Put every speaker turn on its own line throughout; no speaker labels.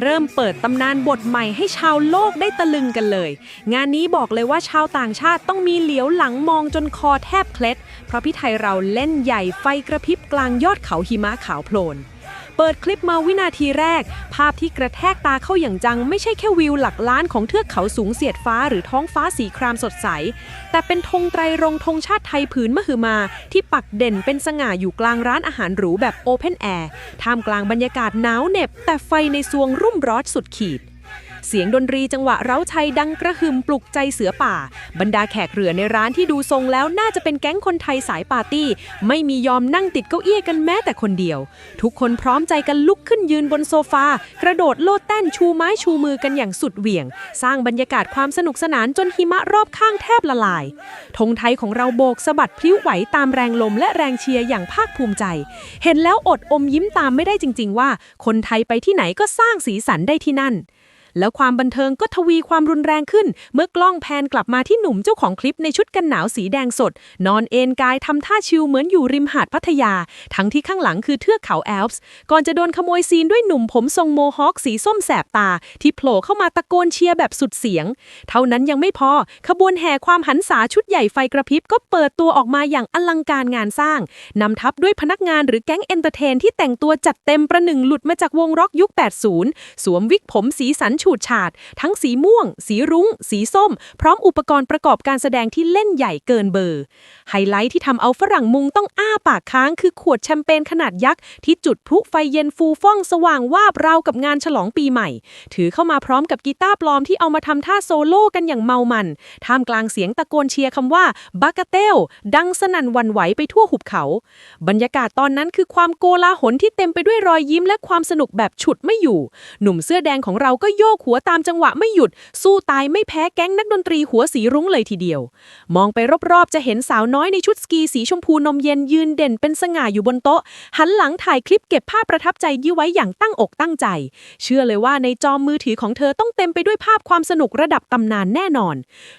เริ่มเปิดตำนานบทใหม่ให้ชาวโลกได้ตะลึงกันเลย งานนี้บอกเลยว่าชาวต่างชาติต้องมีเหลียวหลังมองจนคอแทบเคล็ด เพราะพี่ไทยเราเล่นใหญ่ไฟกระพริบกลางยอดเขาหิมะขาวโพลน เปิดคลิปมาวินาทีแรก ภาพที่กระแทกตาเข้าอย่างจัง ไม่ใช่แค่วิวหลักล้านของเทือกเขาสูงเสียดฟ้าหรือท้องฟ้าสีครามสดใส แต่เป็นธงไตรรงธงชาติไทยผืนมหึมา ที่ปักเด่นเป็นสง่าอยู่กลางร้านอาหารหรูแบบโอเพนแอร์ท่ามกลางบรรยากาศหนาวเหน็บ แต่ไฟในซวงรุ่มร้อนสุดขีด เสียงดนตรีจังหวะเร้าชัยดังกระหึ่มปลุกใจเสือป่า บรรดาแขกเรือในร้านที่ดูทรงแล้วน่าจะเป็นแก๊งคนไทยสายปาร์ตี้ ไม่มียอมนั่งติดเก้าอี้กันแม้แต่คนเดียว ทุกคนพร้อมใจกันลุกขึ้นยืนบนโซฟา กระโดดโลดเต้นชูไม้ชูมือกันอย่างสุดเหวี่ยง สร้างบรรยากาศความสนุกสนานจนหิมะรอบข้างแทบละลายธงไทยของเราโบกสะบัดพลิ้วไหวตามแรงลมและแรงเชียร์อย่างภาคภูมิใจ เห็นแล้วอดอมยิ้มตามไม่ได้จริง ๆ ว่า คนไทยไปที่ไหนก็สร้างสีสันได้ที่นั่น แล้วความบันเทิงก็ทวีความรุนแรงขึ้น เมื่อกล้องแพนกลับมาที่หนุ่มเจ้าของคลิปในชุดกันหนาวสีแดงสด นอนเอนกายทำท่าชิลเหมือนอยู่ริมหาดพัทยา ทั้งที่ข้างหลังคือเทือกเขาแอลป์ก่อนจะโดนขโมยซีนด้วยหนุ่มผมทรงโมฮอคสีส้มแสบตา ที่โผล่เข้ามาตะโกนเชียร์แบบสุดเสียง เท่านั้นยังไม่พอ ขบวนแห่ความหันษาชุดใหญ่ไฟกระพริบก็เปิดตัวออกมาอย่างอลังการงานสร้างนำทัพด้วยพนักงานหรือแก๊งเอนเตอร์เทนที่แต่งตัวจัดเต็มประหนึ่งหลุดมาจากวงร็อกยุค 80 สวมวิกผมสีสันฉูดฉาด ทั้งสีม่วง สีรุง้ง สีส้ม พร้อมอุปกรณ์ประกอบการแสดงที่เล่นใหญ่เกินเบอร์ ไฮไลท์ที่ทำเอาฝรั่งมุงต้องอ้าปากค้างคือขวดแชมเปญขนาดยักษ์ ที่จุดพลุไฟเย็นฟูฟ่องสว่างวาบราวกับงานฉลองปีใหม่ ถือเข้ามาพร้อมกับกีตาร์ปลอมที่เอามาทำท่าโซโล่กันอย่างเมามัน ท่ามกลางเสียงตะโกนเชียร์คำว่าบักกาเตลดังสนั่นวันไหวไปทั่วหุบเขา บรรยากาศตอนนั้นคือความโกลาหลที่เต็มไปด้วยรอยยิ้มและความสนุกแบบฉุดไม่อยู่ หนุ่มเสื้อแดงของเราก็โยกหัวตามจังหวะไม่หยุด สู้ตายไม่แพ้แก๊งนักดนตรีหัวสีรุ้งเลยทีเดียว มองไปรอบๆ จะเห็นสาวน้อยในชุดสกีสีชมพูนมเย็นยืนเด่นเป็นสง่าอยู่บนโต๊ะ หันหลังถ่ายคลิปเก็บภาพประทับใจยี่ไว้อย่างตั้งอกตั้งใจ เชื่อเลยว่าในจอมือถือของเธอต้องเต็มไปด้วยภาพความสนุกระดับตำนานแน่นอน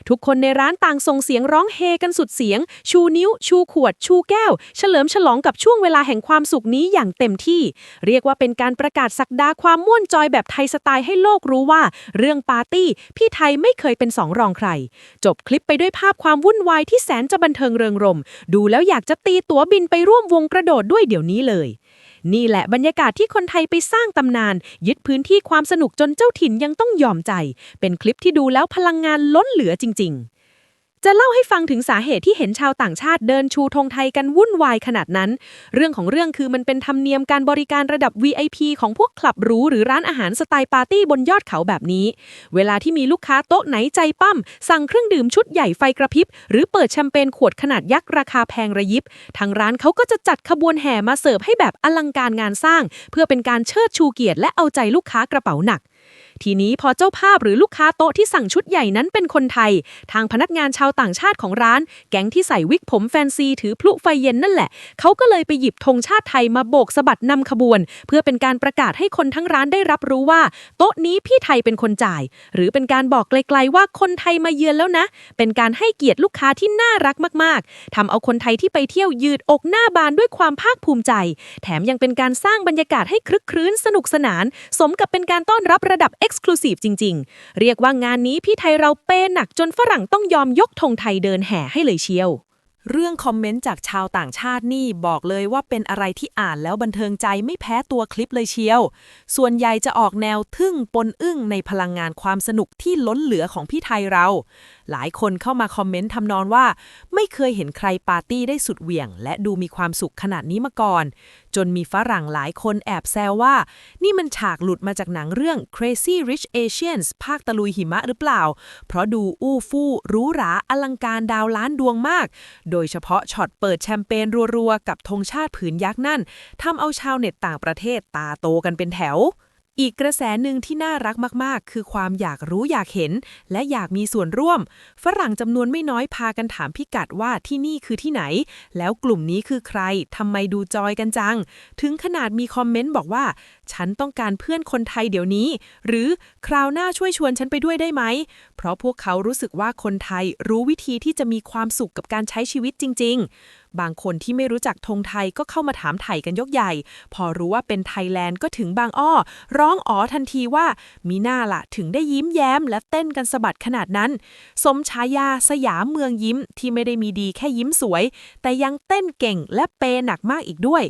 ทุกคนในร้านต่างส่งเสียงร้องเฮกันสุดเสียง ชูนิ้ว ชูขวด ชูแก้ว เฉลิมฉลองกับช่วงเวลาแห่งความสุขนี้อย่างเต็มที่ เรียกว่าเป็นการประกาศสักดาความม่วนจอยแบบไทยสไตล์ให้โลกรู้ว่า เรื่องปาร์ตี้ พี่ไทยไม่เคยเป็นสองรองใคร จบคลิปไปด้วยภาพความวุ่นวายที่แสนจะบันเทิงเริงรม ดูแล้วอยากจะตีตั๋วบินไปร่วมวงกระโดดด้วยเดี๋ยวนี้เลย นี่แหละบรรยากาศที่คนไทยไปสร้างตำนาน ยึดพื้นที่ความสนุกจนเจ้าถิ่นยังต้องยอมใจ เป็นคลิปที่ดูแล้วพลังงานล้นเหลือจริง ๆ จะเล่าให้ฟังถึงสาเหตุที่เห็นชาวต่างชาติเดินชูธงไทยกันวุ่นวายขนาดนั้น เรื่องของเรื่องคือมันเป็นธรรมเนียมการบริการระดับ VIP ของพวกคลับหรูหรือร้านอาหารสไตล์ปาร์ตี้บนยอดเขาแบบนี้ เวลาที่มีลูกค้าโต๊ะไหนใจปั้ม สั่งเครื่องดื่มชุดใหญ่ไฟกระพริบ หรือเปิดแชมเปญขวดขนาดยักษ์ราคาแพงระยิบ ทางร้านเขาก็จะจัดขบวนแห่มาเสิร์ฟให้แบบอลังการงานสร้าง เพื่อเป็นการเชิดชูเกียรติและเอาใจลูกค้ากระเป๋าหนัก ทีนี้พอเจ้าภาพหรือลูกค้าโต๊ะที่สั่งชุดใหญ่นั้นเป็นคนไทย ทางพนักงานชาวต่างชาติของร้าน แก๊งที่ใส่วิกผมแฟนซีถือพลุไฟเย็นนั่นแหละ เขาก็เลยไปหยิบธงชาติไทยมาโบกสะบัดนำขบวน เพื่อเป็นการประกาศให้คนทั้งร้านได้รับรู้ว่า โต๊ะนี้พี่ไทยเป็นคนจ่าย หรือเป็นการบอกไกลๆว่าคนไทยมาเยือนแล้วนะ เป็นการให้เกียรติลูกค้าที่น่ารักมากๆทำเอาคนไทยที่ไปเที่ยวยืดอกหน้าบานด้วยความภาคภูมิใจ แถมยังเป็นการสร้างบรรยากาศให้คลึกครื้นสนุกสนาน สมกับเป็นการต้อนรับระดับอ็กซ์คลูซีฟจริง ๆ เรียกว่างานนี้พี่ไทยเราเป้หนักจนฝรั่งต้องยอมยกธงไทยเดินแห่ให้เลยเชียว
เรื่องคอมเมนต์จากชาวต่างชาตินี่บอกเลยว่าเป็นอะไรที่อ่านแล้วบันเทิงใจไม่แพ้ตัวคลิปเลยเชียว ส่วนใหญ่จะออกแนวทึ่งปนอึ้งในพลังงานความสนุกที่ล้นเหลือของพี่ไทยเรา หลายคนเข้ามาคอมเมนต์ทำนองว่า ไม่เคยเห็นใครปาร์ตี้ได้สุดเหวี่ยง และดูมีความสุขขนาดนี้มาก่อน จนมีฝรั่งหลายคนแอบแซวว่า นี่มันฉากหลุดมาจากหนังเรื่อง Crazy Rich Asians ภาคตะลุยหิมะหรือเปล่า เพราะดูอู้ฟู่หรูหราอลังการดาวล้านดวงมาก โดยเฉพาะช็อตเปิดแชมเปญรัวๆ กับธงชาติผืนยักษ์นั่นทำเอาชาวเน็ตต่างประเทศตาโตกันเป็นแถว อีกกระแสหนึ่งที่น่ารักมากๆ คือความอยากรู้อยากเห็น และอยากมีส่วนร่วม ฝรั่งจำนวนไม่น้อยพากันถามพิกัดว่าที่นี่คือที่ไหน แล้วกลุ่มนี้คือใครทำไมดูจอยกันจัง ถึงขนาดมีคอมเมนต์บอกว่า ฉันต้องการเพื่อนคนไทยเดี๋ยวนี้ หรือคราวหน้าช่วยชวนฉันไปด้วยได้ไหม เพราะพวกเขารู้สึกว่าคนไทยรู้วิธีที่จะมีความสุขกับการใช้ชีวิตจริง ๆ บางคนที่ไม่รู้จักธงไทยก็เข้ามาถามไถ่กันยกใหญ่ พอรู้ว่าเป็นไทยแลนด์ก็ถึงบางอ้อ ร้องอ๋อทันทีว่ามีหน้าละถึงได้ยิ้มแย้ม และเต้นกันสะบัดขนาดนั้น สมฉายาสยามเมืองยิ้มที่ไม่ได้มีดีแค่ยิ้มสวย แต่ยังเต้นเก่งและเปย์หนักมากอีกด้วย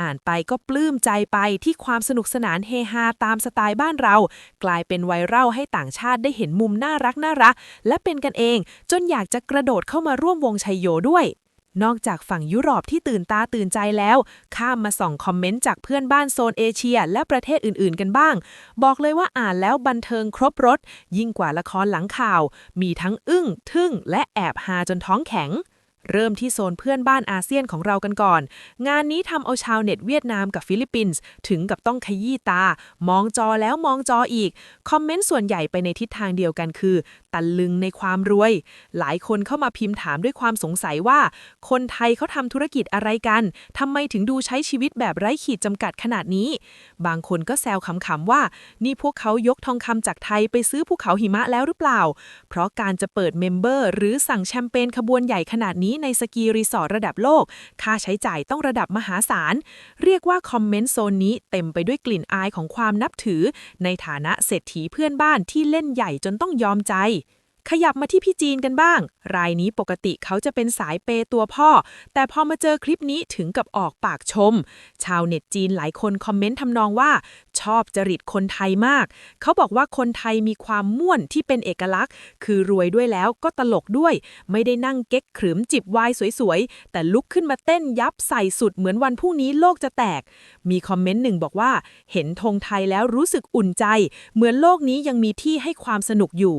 อ่านไปก็ปลื้มใจไปที่ความสนุกสนานเฮฮาตามสไตล์บ้านเรา กลายเป็นไวรัลให้ต่างชาติได้เห็นมุมน่ารักน่ารัก และเป็นกันเอง จนอยากจะกระโดดเข้ามาร่วมวงชัยโยด้วย นอกจากฝั่งยุโรปที่ตื่นตาตื่นใจแล้ว ข้ามมาส่องคอมเมนต์จากเพื่อนบ้านโซนเอเชีย และประเทศอื่นๆ กันบ้าง บอกเลยว่าอ่านแล้วบันเทิงครบรถยิ่งกว่าละครหลังข่าว มีทั้งอึ้ง ทึ่ง และแอบฮาจนท้องแข็ง เริ่มที่โซนเพื่อนบ้านอาเซียนของเรากันก่อน งานนี้ทำเอาชาวเน็ตเวียดนามกับฟิลิปปินส์ถึงกับต้องขยี้ตา มองจอแล้วมองจออีก คอมเมนต์ส่วนใหญ่ไปในทิศทางเดียวกันคือตะลึงในความรวย หลายคนเข้ามาพิมพ์ถามด้วยความสงสัยว่า คนไทยเขาทำธุรกิจอะไรกันทำไมถึงดูใช้ชีวิตแบบไร้ขีดจำกัดขนาดนี้ บางคนก็แซวขำๆว่า นี่พวกเขายกทองคำจากไทยไปซื้อภูเขาหิมะแล้วหรือเปล่า เพราะการจะเปิดเมมเบอร์หรือสั่งแชมเปญขบวนใหญ่ขนาดนี้ในสกีรีสอร์ทระดับโลก ค่าใช้จ่ายต้องระดับมหาศาล เรียกว่าคอมเมนต์โซนนี้เต็มไปด้วยกลิ่นอายของความนับถือ ในฐานะเศรษฐีเพื่อนบ้านที่เล่นใหญ่จนต้องยอมใจขยับมาที่พี่จีนกันบ้าง รายนี้ปกติเขาจะเป็นสายเปย์ตัวพ่อ แต่พอมาเจอคลิปนี้ถึงกับออกปากชม ชาวเน็ตจีนหลายคนคอมเมนต์ทำนองว่า ชอบจริตคนไทยมาก เขาบอกว่าคนไทยมีความม่วนที่เป็นเอกลักษณ์ คือรวยด้วยแล้วก็ตลกด้วย ไม่ได้นั่งเก๊กขรึมจิบวน์สวยๆ แต่ลุกขึ้นมาเต้นยับใส่สุดเหมือนวันพรุ่งนี้โลกจะแตก มีคอมเมนต์หนึ่งบอกว่า เห็นธงไทยแล้วรู้สึกอุ่นใจ เหมือนโลกนี้ยังมีที่ให้ความสนุกอยู่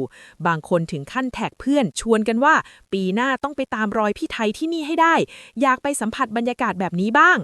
บางคนถึงขั้นแท็กเพื่อนชวนกันว่า ปีหน้าต้องไปตามรอยพี่ไทยที่นี่ให้ได้ อยากไปสัมผัสบรรยากาศแบบนี้บ้าง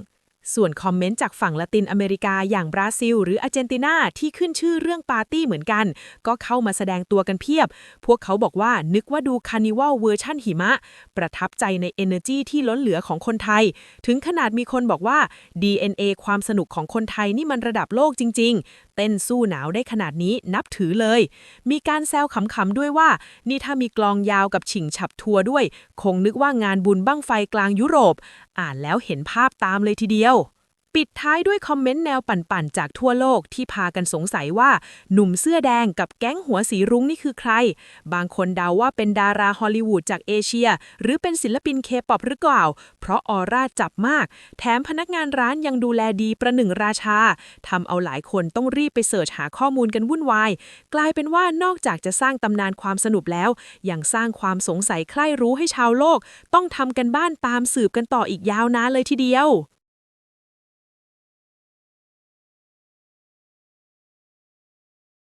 ส่วนคอมเมนต์จากฝั่งละตินอเมริกาอย่างบราซิล หรืออาร์เจนตินาที่ขึ้นชื่อเรื่องปาร์ตี้เหมือนกัน ก็เข้ามาแสดงตัวกันเพียบ พวกเขาบอกว่านึกว่าดูคานิวัลเวอร์ชั่นหิมะ ประทับใจใน energy ที่ล้นเหลือของคนไทย ถึงขนาดมีคนบอกว่า DNA ความสนุกของคนไทยนี่มันระดับโลกจริง ๆ เต้นสู้หนาวได้ขนาดนี้นับถือเลย มีการแซวขำๆด้วยว่า นี่ถ้ามีกลองยาวกับฉิงฉับทัวร์ด้วย คงนึกว่างานบุญบั้งไฟกลางยุโรป อ่านแล้วเห็นภาพตามเลยทีเดียว ปิดท้ายด้วยคอมเมนต์แนวปั่นๆ จากทั่วโลกที่พากันสงสัยว่า หนุ่มเสื้อแดงกับแก๊งหัวสีรุ้งนี่คือใคร บางคนเดาว่าเป็นดาราฮอลลีวูดจากเอเชีย หรือเป็นศิลปินเคป๊อปหรือเปล่า เพราะออร่าจับมาก แถมพนักงานร้านยังดูแลดีประหนึ่งราชาทำเอาหลายคนต้องรีบไปเสิร์ชหาข้อมูลกันวุ่นวาย กลายเป็นว่านอกจากจะสร้างตำนานความสนุกแล้ว ยังสร้างความสงสัยใคร่รู้ให้ชาวโลก ต้องทำกันบ้านตามสืบกันต่ออีกยาวนานเลยทีเดียว